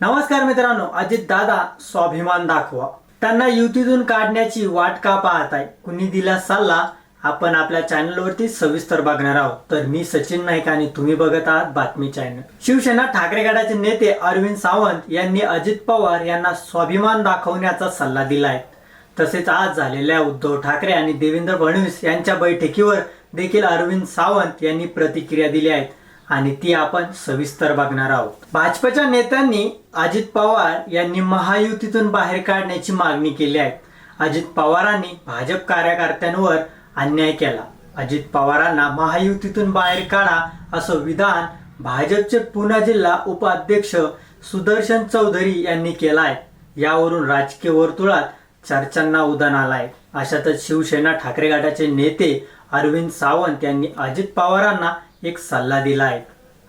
नमस्कार मित्रांनो अजित दादा स्वाभिमान दाखवा. त्यांना युतीतून काढण्याची वाट का पाहत आहे कुणी दिला सल्ला? आपण आपल्या चॅनलवरती सविस्तर बघणार आहोत. तर मी सचिन नाईक आणि तुम्ही बघत आहात बातमी चॅनल. शिवसेना ठाकरे गटाचे नेते अरविंद सावंत यांनी अजित पवार यांना स्वाभिमान दाखवण्याचा सल्ला दिला आहे तसेच आज झालेल्या उद्धव ठाकरे आणि देवेंद्र फडणवीस यांच्या बैठकीवर देखील अरविंद सावंत यांनी प्रतिक्रिया दिल्या आहेत आणि ती आपण सविस्तर बघणार आहोत. भाजपच्या नेत्यांनी अजित पवार यांनी महायुतीतून बाहेर काढण्याची मागणी केली आहे. अजित पवारांनी भाजप कार्यकर्त्यांवर अन्याय केला. अजित पवारांना महायुतीतून बाहेर काढा असं विधान भाजपचे पुणे जिल्हा उपाध्यक्ष सुदर्शन चौधरी यांनी केलं आहे. यावरून राजकीय वर्तुळात चर्चांना उदान आलाय. अशातच शिवसेना ठाकरे गटाचे नेते अरविंद सावंत यांनी अजित पवारांना एक सल्ला दिला आहे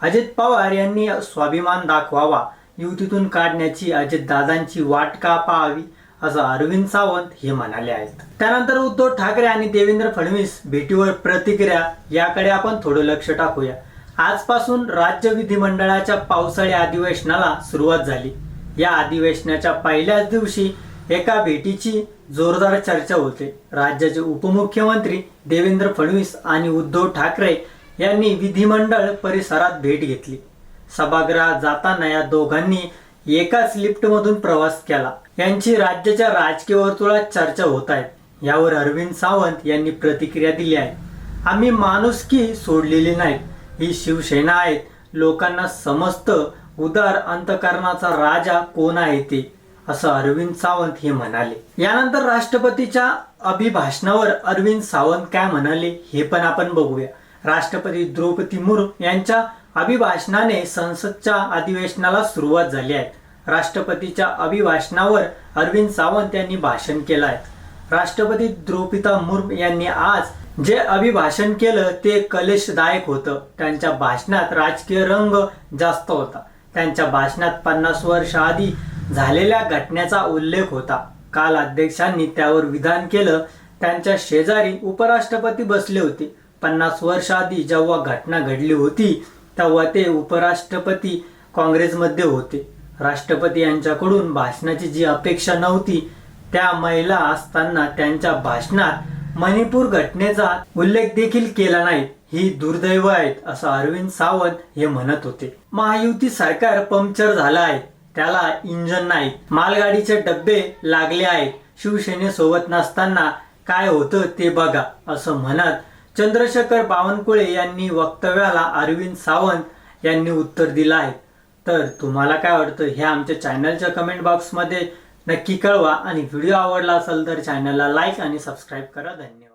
अजित पवार यांनी स्वाभिमान दाखवावा. युतीतून काढण्याची अजित दादांची वाट का पाहावी? असं अरविंद सावंत हे म्हणाले आहेत. त्यानंतर उद्धव ठाकरे आणि देवेंद्र फडणवीस भेटीवर प्रतिक्रिया याकडे आपण थोडं लक्ष टाकूया. आजपासून राज्य विधिमंडळाच्या पावसाळी अधिवेशनाला सुरुवात झाली. या अधिवेशनाच्या पहिल्याच दिवशी एका भेटीची जोरदार चर्चा होते. राज्याचे उपमुख्यमंत्री देवेंद्र फडणवीस आणि उद्धव ठाकरे यांनी विधिमंडळ परिसरात भेट घेतली. सभागृहात जाताना या दोघांनी एकाच लिफ्टमधून प्रवास केला. यांची राज्याच्या राजकीय वर्तुळात चर्चा होत आहे. यावर अरविंद सावंत यांनी प्रतिक्रिया दिली आहे. आम्ही माणुसकी सोडलेली नाही? ही शिवसेना आहेत. लोकांना समजतं उदार अंतकरणाचा राजा कोण आहे ते? असं अरविंद सावंत हे म्हणाले. यानंतर राष्ट्रपतीच्या अभिभाषणावर अरविंद सावंत काय म्हणाले हे पण आपण बघूया. राष्ट्रपती द्रौपदी मुर्मू यांच्या अभिभाषणाने संसदच्या अधिवेशनाला सुरुवात झाली आहे. राष्ट्रपतीच्या अभिभाषणावर अरविंद सावंत यांनी भाषण केलं आहे. राष्ट्रपती द्रौपदी मुर्मू यांनी आज जे अभिभाषण केलं ते कलेशदायक होतं. त्यांच्या भाषणात राजकीय रंग जास्त होता. त्यांच्या भाषणात पन्नास वर्ष आधी झालेल्या घटनेचा उल्लेख होता. काल अध्यक्षांनी त्यावर विधान केलं. त्यांच्या शेजारी उपराष्ट्रपती बसले होते. पन्नास वर्ष आधी जेव्हा घटना घडली होती तेव्हा ते उपराष्ट्रपती काँग्रेसमध्ये होते. राष्ट्रपती यांच्याकडून भाषणाची जी अपेक्षा नव्हती त्या महिला असताना त्यांच्या भाषणात मणिपूर घटनेचा उल्लेख देखील केला नाही. ही दुर्दैव आहेत असं अरविंद सावंत हे म्हणत होते. महायुती सरकार पंक्चर झालं आहे. त्याला इंजन नाही. मालगाडीचे डब्बे लागले आहेत. शिवसेनेसोबत नसताना काय होतं ते बघा असं म्हणत चंद्रशेखर बावनकुळे यांनी वक्तव्याला अरविंद सावंत यांनी उत्तर दिलं आहे. तर तुम्हाला काय वाटतं हे आमच्या चॅनलच्या कमेंट बॉक्समध्ये नक्की कळवा. आणि व्हिडिओ आवडला असेल तर चॅनलला लाईक आणि सबस्क्राईब करा. धन्यवाद.